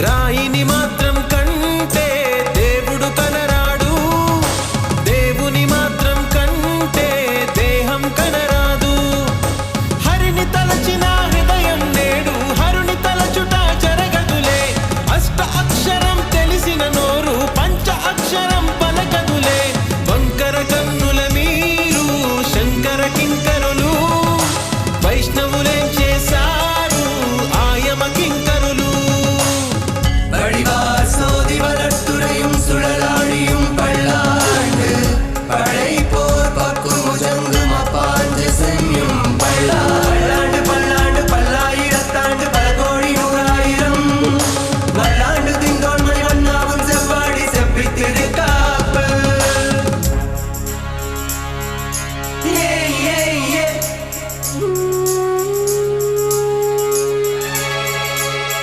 రాయిని మాత్రం